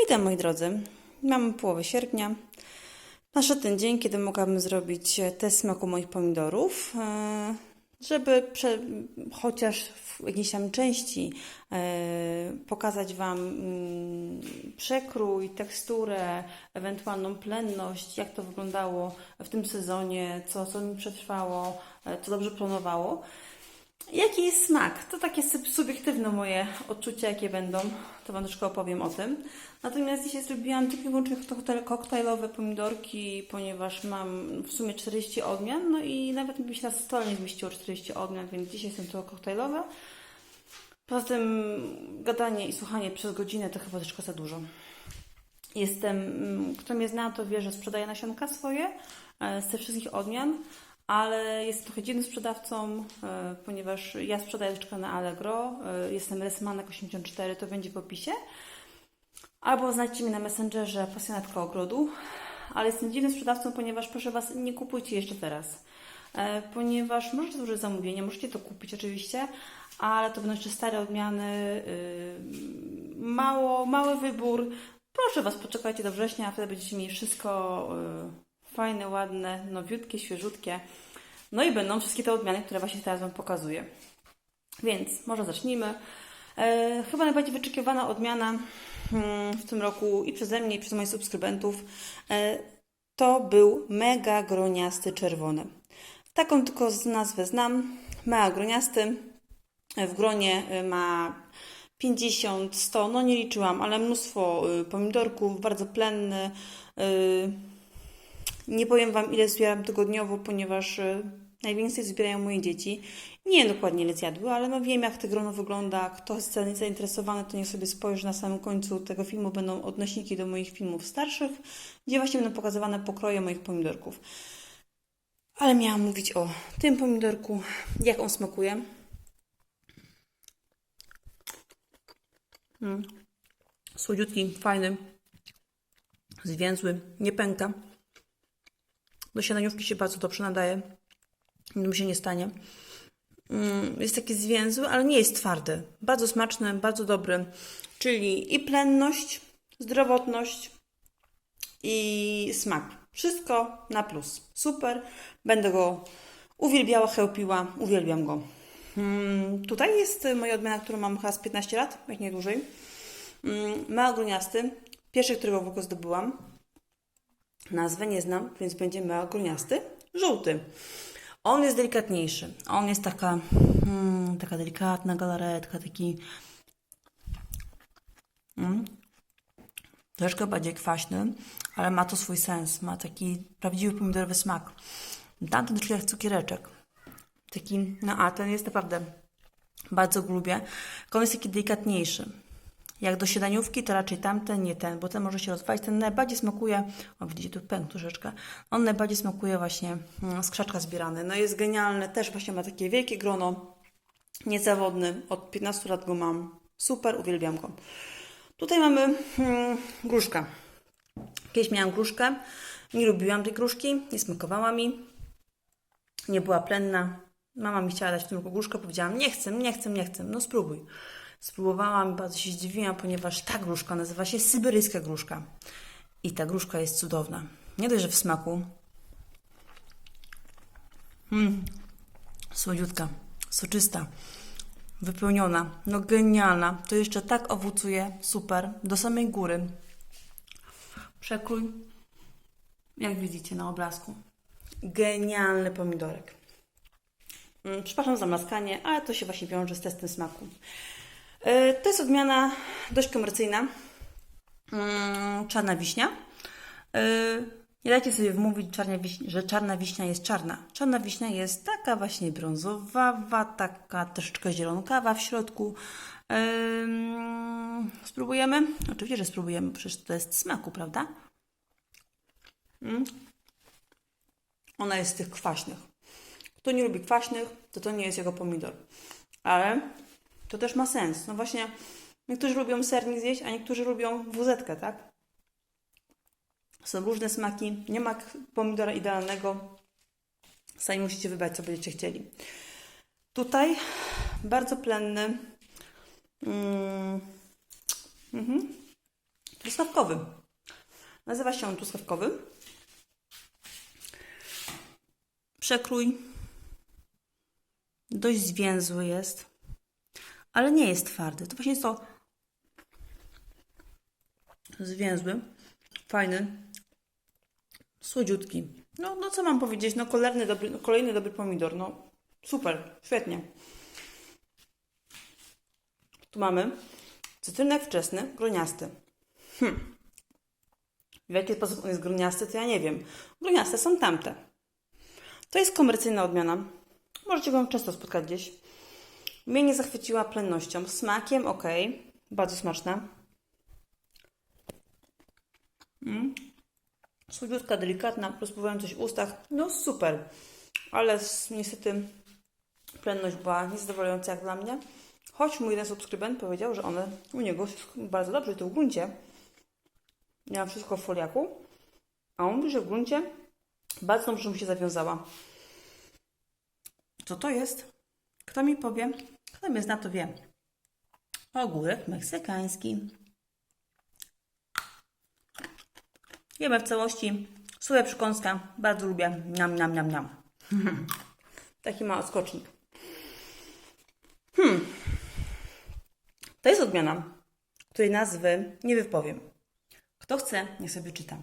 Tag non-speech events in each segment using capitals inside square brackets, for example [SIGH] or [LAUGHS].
witam moi drodzy. Mamy połowę sierpnia. Nadszedł ten dzień, kiedy mogłabym zrobić e, test smaku moich pomidorów, e, żeby prze, chociaż w jakiejś tam części e, pokazać Wam mm, przekrój, teksturę, ewentualną plenność, jak to wyglądało w tym sezonie, co, co mi przetrwało, co dobrze planowało. Jaki jest smak? To takie sub- subiektywne moje odczucia, jakie będą. To Wam troszkę opowiem o tym. Natomiast dzisiaj zrobiłam tylko i wyłącznie koktajl- koktajlowe pomidorki, ponieważ mam w sumie 40 odmian. No i nawet mi się na stole nie zmieściło 40 odmian, więc dzisiaj są to koktajlowe. Poza tym gadanie i słuchanie przez godzinę to chyba troszkę za dużo. Jestem, mm, kto mnie zna, to wie, że sprzedaję nasionka swoje e, z tych wszystkich odmian, ale jestem trochę dziwnym sprzedawcą, e, ponieważ ja sprzedaję troszkę na Allegro. e, Jestem Resmanek84, to będzie w opisie. Albo znajdźcie mnie na Messengerze pasjonatka ogrodu. Ale jestem dziwnym sprzedawcą, ponieważ proszę Was, nie kupujcie jeszcze teraz. E, Ponieważ możecie złożyć zamówienie, możecie to kupić oczywiście, ale to będą jeszcze stare odmiany, yy, mało, mały wybór. Proszę Was, poczekajcie do września, a wtedy będziecie mieli wszystko yy, fajne, ładne, nowiutkie, świeżutkie. No i będą wszystkie te odmiany, które właśnie teraz Wam pokazuję. Więc może zacznijmy. E, chyba najbardziej wyczekiwana odmiana mm, w tym roku i przeze mnie, i przez moich subskrybentów e, to był mega groniasty czerwony. Taką tylko z nazwę znam. Mega groniasty. W gronie e, ma 50, 100, no nie liczyłam, ale mnóstwo y, pomidorków, bardzo plenny. Y, Nie powiem Wam, ile zbieram tygodniowo, ponieważ y, najwięcej zbierają moje dzieci. Nie wiem dokładnie, ile zjadły, ale no wiem, jak to grono wygląda. Kto jest zainteresowany, to niech sobie spojrzy na samym końcu tego filmu. Będą odnośniki do moich filmów starszych, gdzie właśnie będą pokazywane pokroje moich pomidorków. Ale miałam mówić o tym pomidorku, jak on smakuje. Mm. Słodziutki, fajny, zwięzły, nie pęka. Do śniadaniówki się bardzo dobrze nadaje. Nic mi się nie stanie. Mm, Jest taki zwięzły, ale nie jest twardy. Bardzo smaczny, bardzo dobry. Czyli i plenność, zdrowotność i smak. Wszystko na plus. Super. Będę go uwielbiała, chełpiła. Uwielbiam go. Mm, Tutaj jest moja odmiana, którą mam chyba z 15 lat, jak nie dłużej. Mm, Małogroniasty. Pierwszy, którego w ogóle zdobyłam. Nazwę nie znam, więc będzie małogroniasty. Żółty. On jest delikatniejszy. On jest taka, mm, taka delikatna galaretka, taki mm, troszkę bardziej kwaśny, ale ma to swój sens. Ma taki prawdziwy pomidorowy smak. Tamten troszkę jak cukiereczek. Taki, no a ten jest naprawdę bardzo lubię. On jest taki delikatniejszy. Jak do śniadaniówki, to raczej tamten, nie ten, bo ten może się rozwalić. Ten najbardziej smakuje, o widzicie, tu pękł troszeczkę. On najbardziej smakuje właśnie mm, z krzaczka zbierany. No jest genialny, też właśnie ma takie wielkie grono, niezawodny. Od 15 lat go mam. Super, uwielbiam go. Tutaj mamy mm, gruszka. Kiedyś miałam gruszkę, nie lubiłam tej gruszki, nie smakowała mi, nie była plenna. Mama mi chciała dać w tym roku gruszkę, powiedziałam nie chcę, nie chcę, nie chcę, no spróbuj. Spróbowałam, bardzo się zdziwiłam, ponieważ ta gruszka nazywa się syberyjska gruszka. I ta gruszka jest cudowna. Nie dość, że w smaku. Mm, słodziutka, soczysta, wypełniona, no genialna. To jeszcze tak owocuje, super, do samej góry. Przekrój, jak widzicie na obrazku. Genialny pomidorek. Mm, Przepraszam za maskanie, ale to się właśnie wiąże z testem smaku. Yy, To jest odmiana dość komercyjna. Mm, Czarna wiśnia. Nie dajcie sobie wmówić, że czarna wiśnia jest czarna. Czarna wiśnia jest taka właśnie brązowawa, taka troszeczkę zielonkawa w środku. Ym, Spróbujemy? Oczywiście, że spróbujemy, przecież to jest smaku, prawda? Mm. Ona jest z tych kwaśnych. Kto nie lubi kwaśnych, to to nie jest jego pomidor. Ale to też ma sens. No właśnie, niektórzy lubią sernik zjeść, a niektórzy lubią wuzetkę, tak? Są różne smaki. Nie ma pomidora idealnego. Sami musicie wybrać, co będziecie chcieli. Tutaj bardzo plenny. Mm, jest truskawkowy. Nazywa się on truskawkowy. Przekrój. Dość zwięzły jest, ale nie jest twardy. To właśnie jest to zwięzły, fajny, słodziutki. No, no co mam powiedzieć, no kolejny dobry, no, kolejny dobry pomidor, no super, świetnie. Tu mamy cytrynek wczesny, groniasty. Hm. W jaki sposób on jest groniasty, to ja nie wiem. Groniaste są tamte. To jest komercyjna odmiana. Możecie go często spotkać gdzieś. Mnie nie zachwyciła plennością. Smakiem ok, bardzo smaczna. Mm. Słodziutka, delikatna, rozpływająca coś w ustach. No super, ale niestety plenność była niezadowalająca jak dla mnie. Choć mój jeden subskrybent powiedział, że one u niego bardzo dobrze, to w gruncie. Miałam wszystko w foliaku, a on mówi, że w gruncie bardzo dobrze mu się zawiązała. Co to jest? Kto mi powie? Mnie zna, to wie. Ogórek meksykański. Jemy w całości. Słoja przykąska. Bardzo lubię. Niam, niam, niam, niam. [LAUGHS] Taki ma odskocznik. Hmm. To jest odmiana, której nazwy nie wypowiem. Kto chce, niech sobie czyta.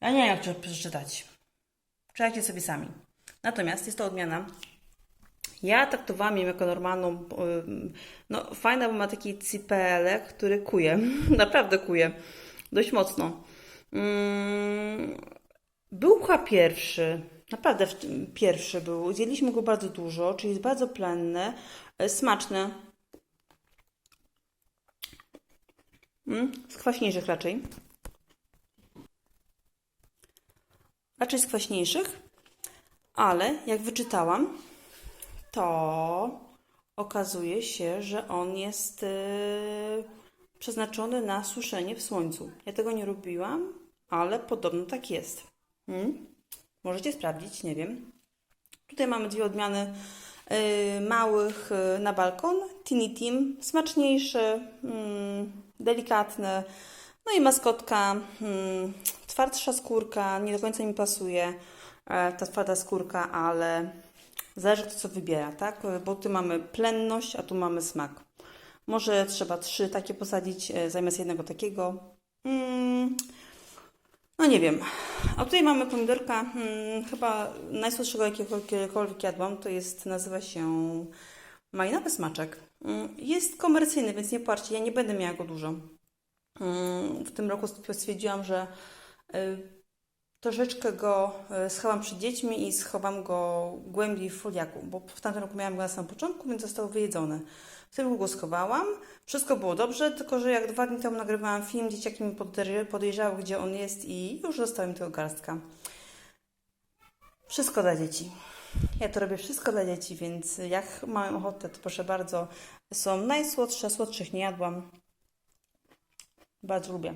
Ja nie wiem, jak to przeczytać. Czytajcie sobie sami. Natomiast jest to odmiana. Ja traktowałam ją jako normalną. No, fajna, bo ma taki cipelek, który kuje. [LAUGHS] Naprawdę kuje. Dość mocno. Mm, Był chyba pierwszy. Naprawdę pierwszy był. Zjedliśmy go bardzo dużo, czyli jest bardzo plenny, e, smaczny. Mm, z kwaśniejszych raczej. Raczej z kwaśniejszych, ale jak wyczytałam, to okazuje się, że on jest e, przeznaczony na suszenie w słońcu. Ja tego nie robiłam, ale podobno tak jest. Mm? Możecie sprawdzić, nie wiem. Tutaj mamy dwie odmiany y, małych y, na balkon. Tiny Tim, smaczniejszy, mm, delikatny. No i maskotka, mm, twardsza skórka, nie do końca mi pasuje e, ta twarda skórka, ale zależy kto co wybiera, tak? Bo tu mamy plenność, a tu mamy smak. Może trzeba trzy takie posadzić e, zamiast jednego takiego. Mm, no nie wiem. A tutaj mamy pomidorka, hmm, chyba najsłodszego jakiego kiedykolwiek jadłam, to jest, nazywa się malinowy smaczek. Mm, Jest komercyjny, więc nie płaczcie, ja nie będę miała go dużo. Mm, W tym roku stwierdziłam, że y, troszeczkę go y, schowam przed dziećmi i schowam go głębiej w foliaku, bo w tamtym roku miałam go na samym początku, więc został wyjedzony. W tym go schowałam, wszystko było dobrze, tylko że jak dwa dni temu nagrywałam film, dzieciaki mi podejrz- podejrzały, gdzie on jest i już została mi tego garstka. Wszystko dla dzieci. Ja to robię wszystko dla dzieci, więc jak mają ochotę, to proszę bardzo. Są najsłodsze, słodszych nie jadłam. Bardzo lubię.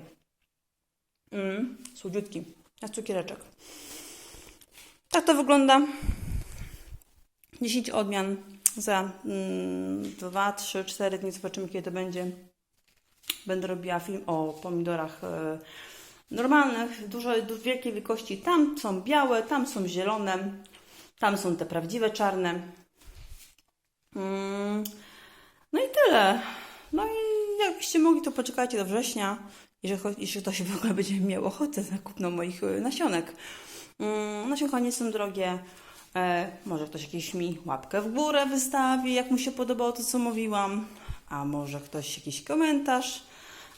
Mm, słodziutki. Jak cukiereczek. Tak to wygląda. 10 odmian za mm, 2, 3, 4 dni. Zobaczymy, kiedy to będzie. Będę robiła film o pomidorach e, normalnych, dużo, du- wielkiej wielkości. Tam są białe, tam są zielone, tam są te prawdziwe czarne. Mm, no i tyle. No i jakbyście mogli, to poczekajcie do września, jeżeli, jeśli ktoś w ogóle będzie miał ochotę na kupno moich y, nasionek. Mm, Nasionka nie są drogie. E, może ktoś jakiś mi łapkę w górę wystawi, jak mu się podobało to, co mówiłam. A może ktoś jakiś komentarz.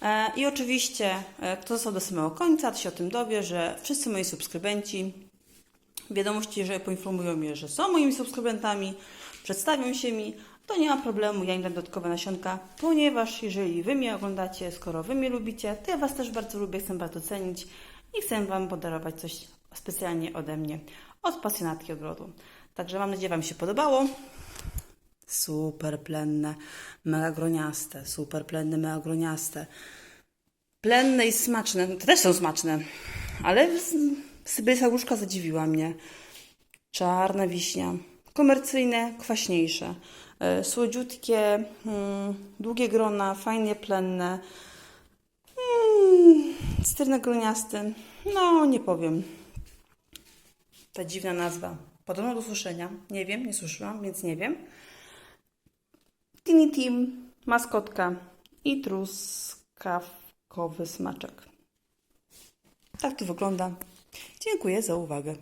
E, I oczywiście, e, kto został do samego końca, to się o tym dowie, że wszyscy moi subskrybenci wiadomości, że poinformują mnie, że są moimi subskrybentami, przedstawią się mi, to nie ma problemu, ja im dam dodatkowe nasionka, ponieważ jeżeli Wy mnie oglądacie, skoro Wy mnie lubicie, to ja Was też bardzo lubię, chcę bardzo cenić i chcę Wam podarować coś specjalnie ode mnie, od pasjonatki ogrodu. Także mam nadzieję, Wam się podobało. Super plenne, mega groniaste, super plenne, mega groniaste. Plenne i smaczne, te też są smaczne, ale Syberyjska gruszka zadziwiła mnie. Czarna wiśnia, komercyjne, kwaśniejsze, e, słodziutkie, mm, długie grona, fajnie plenne. Mm, Sternogloniasty. No, nie powiem. Ta dziwna nazwa. Podobno do suszenia. Nie wiem, nie suszyłam, więc nie wiem. Tiny Tim, maskotka i truskawkowy smaczek. Tak to wygląda. Dziękuję za uwagę.